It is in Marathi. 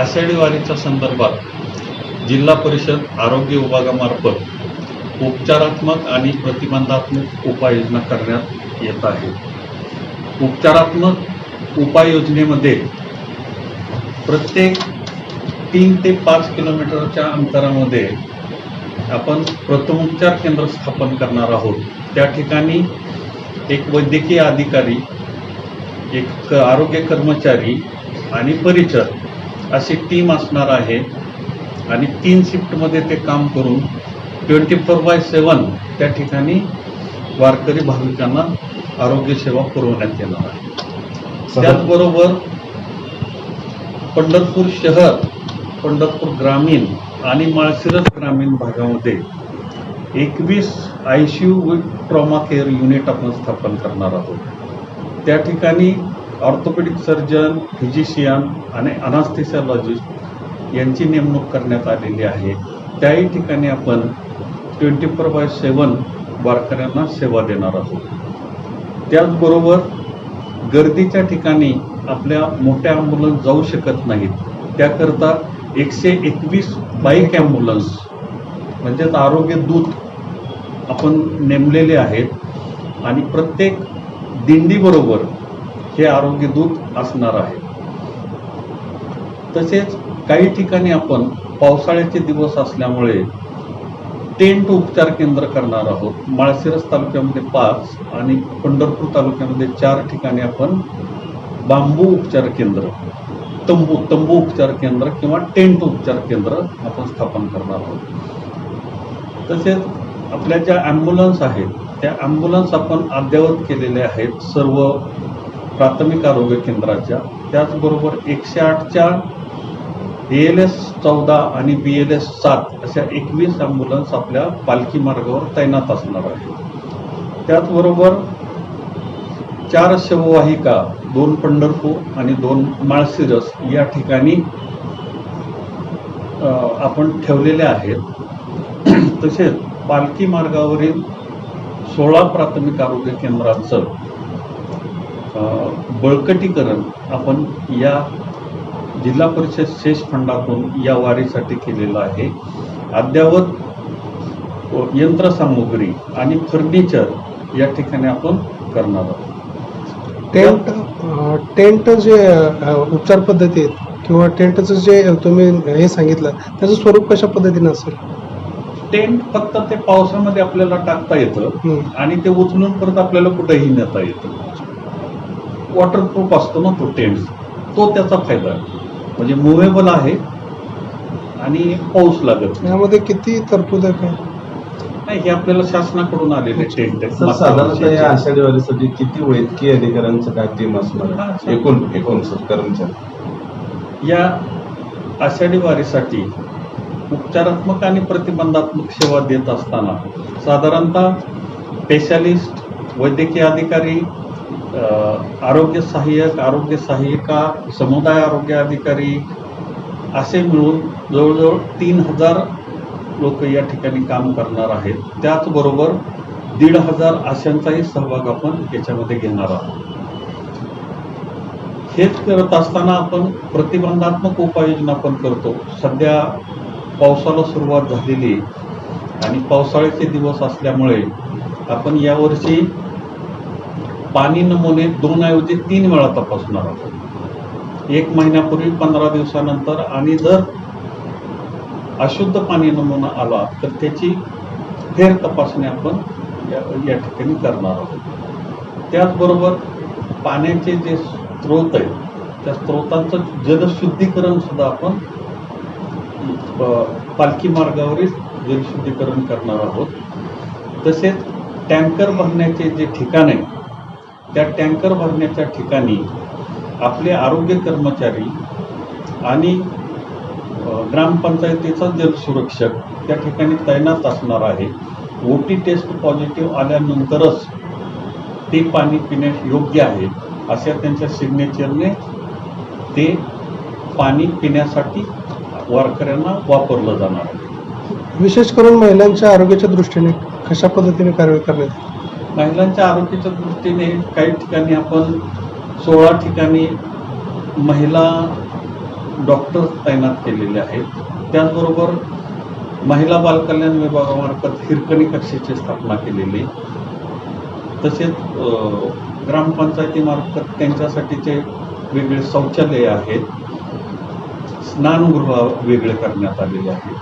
आषाढी वारीच्या संदर्भात जिल्हा परिषद आरोग्य विभागामार्फत उपचारात्मक आणि प्रतिबंधात्मक उपाययोजना करण्यात येत आहे. उपचारात्मक उपाययोजनेमध्ये प्रत्येक तीन ते पाच किलोमीटरच्या अंतरामध्ये आपण प्रथमोपचार केंद्र स्थापन करणार आहोत. त्या ठिकाणी एक वैद्यकीय अधिकारी एक आरोग्य कर्मचारी आणि परिचर अशी टीम असणार आहे. आणि तीन शिफ्टमध्ये ते काम करून ट्वेंटी फोर बाय सेवन त्या ठिकाणी वारकरी भाविकांना आरोग्यसेवा पुरवण्यात येणार आहे. त्याचबरोबर पंढरपूर शहर पंढरपूर ग्रामीण आणि माळशिरस ग्रामीण भागामध्ये एकवीस I C U with trauma care unit आपण स्थापन करणार आहोत. त्या ठिकाणी ऑर्थोपेडिक सर्जन फिजिशियन आणि अनास्थेसिओलॉजिस्ट यांची नेमणूक करण्यात आलेली आहे. त्याही ठिकाणी आपण ट्वेंटी फोर बाय सेवन वारकऱ्यांना सेवा देणार आहोत. त्याचबरोबर गर्दीच्या ठिकाणी आपल्या मोठ्या ॲम्ब्युलन्स जाऊ शकत नाहीत. त्याकरता एकशे एकवीस बाईक ॲम्ब्युलन्स म्हणजेच आरोग्य दूत आपण नेमलेले आहेत. आणि प्रत्येक दिंडीबरोबर हे आरोग्य दूत असणार आहे. तसेच काही ठिकाणी आपण पावसाळ्याचे दिवस असल्यामुळे टेंट उपचार केंद्र करणार आहोत. माळशिरस तालुक्यामध्ये पाच आणि पंढरपूर तालुक्यामध्ये चार ठिकाणी आपण बांबू उपचार केंद्र तंबू तंबू उपचार केंद्र किंवा टेंट उपचार केंद्र आपण स्थापन करणार आहोत. तसेच आपल्या ज्या ॲम्ब्युलन्स आहेत त्या ॲम्ब्युलन्स आपण अद्ययावत केलेल्या आहेत. सर्व प्राथमिक आरोग्य केंद्राच्या त्याचबरोबर एकशे आठच्या ए एल एस चौदा आणि बी एल एस सात अशा एकवीस ॲम्ब्युलन्स आपल्या पालखी मार्गावर तैनात असणार आहे त्याचबरोबर चार शववाहिका दोन पंढरपूर आणि दोन माळशिरस या ठिकाणी आपण ठेवलेल्या आहेत. तसेच पालखी मार्गावरील सोळा प्राथमिक आरोग्य केंद्रांचं बळकटीकरण आपण या जिल्हा परिषद शेष फंडातून या वारीसाठी केलेलं आहे. अद्ययावत अ, यंत्रसामुग्री आणि फर्निचर या ठिकाणी आपण करणार आहोत. टेंट टेंट जे उपचार पद्धती आहेत किंवा टेंटचं जे तुम्ही हे सांगितलं त्याचं स्वरूप कशा पद्धतीनं असेल? टेंट फक्त ते पावसामध्ये आपल्याला टाकता येतं. आणि ते उचलून परत आपल्याला कुठेही नेता येतं वॉटरप्रूफ असतो ना तो टेंट तो त्याचा फायदा आहे म्हणजे मुव्हेबल आहे आणि पाऊस लागत नाही. यामध्ये किती तरतूद आहे काय नाही हे आपल्याला शासनाकडून आलेले टेंट आहेत. सर साधारणतः या आषाढी वारीसाठी किती वैद्यकीय अधिकाऱ्यांचं काय टीम असणार हा, आहे. एकूण एकूण सर कर्मचारी या आषाढी वारीसाठी उपचारात्मक आणि प्रतिबंधात्मक सेवा देत असताना साधारणतः स्पेशालिस्ट वैद्यकीय अधिकारी अ, आरोग्य सहाय्यक आरोग्य सहाय्यिका समुदाय आरोग्य अधिकारी असे मिळून जवळजवळ तीन हजार लोक या ठिकाणी काम करणार आहेत. त्याचबरोबर दीड हजार आशांचाही सहभाग आपण याच्यामध्ये घेणार आहोत. हेच करत असताना आपण प्रतिबंधात्मक उपाययोजना पण करतो. सध्या पावसाला सुरुवात झालेली आणि पावसाळ्याचे दिवस असल्यामुळे आपण यावर्षी पाणी नमुने दोन ऐवजी तीन वेळा तपासणार आहोत. एक महिन्यापूर्वी पंधरा दिवसानंतर आणि जर अशुद्ध पाणी नमुना आला तर त्याची फेर तपासणी आपण या या ठिकाणी करणार आहोत. त्याचबरोबर पाण्याचे जे स्रोत आहेत त्या स्रोतांचं जलशुद्धीकरण सुद्धा आपण पालखी मार्गावरील जलशुद्धीकरण करणार आहोत. तसेच टँकर भरण्याचे जे ठिकाण आहे त्या टँकर भरण्याच्या ठिकाणी आपले आरोग्य कर्मचारी आणि ग्रामपंचायतीचा जलसुरक्षक त्या ठिकाणी तैनात असणार आहे ओ टी टेस्ट पॉझिटिव्ह आल्यानंतरच ते पाणी पिण्यास योग्य आहे अशा त्यांच्या सिग्नेचरने ते पाणी पिण्यासाठी वारकऱ्यांना वापरलं जाणार आहे विशेष करून महिलांच्या आरोग्याच्या दृष्टीने कशा पद्धतीने कार्य करण्यात येईल? महिलांच्या आरोग्याच्या दृष्टीने काही ठिकाणी आपण सोळा ठिकाणी महिला डॉक्टर्स तैनात केलेले आहेत. त्याचबरोबर महिला बालकल्याण विभागामार्फत हिरकणी कक्षेची स्थापना केलेली. तसेच ग्रामपंचायतीमार्फत त्यांच्यासाठीचे वेगळे शौचालय आहेत. स्नानगृह वेगळे करण्यात आलेले आहेत.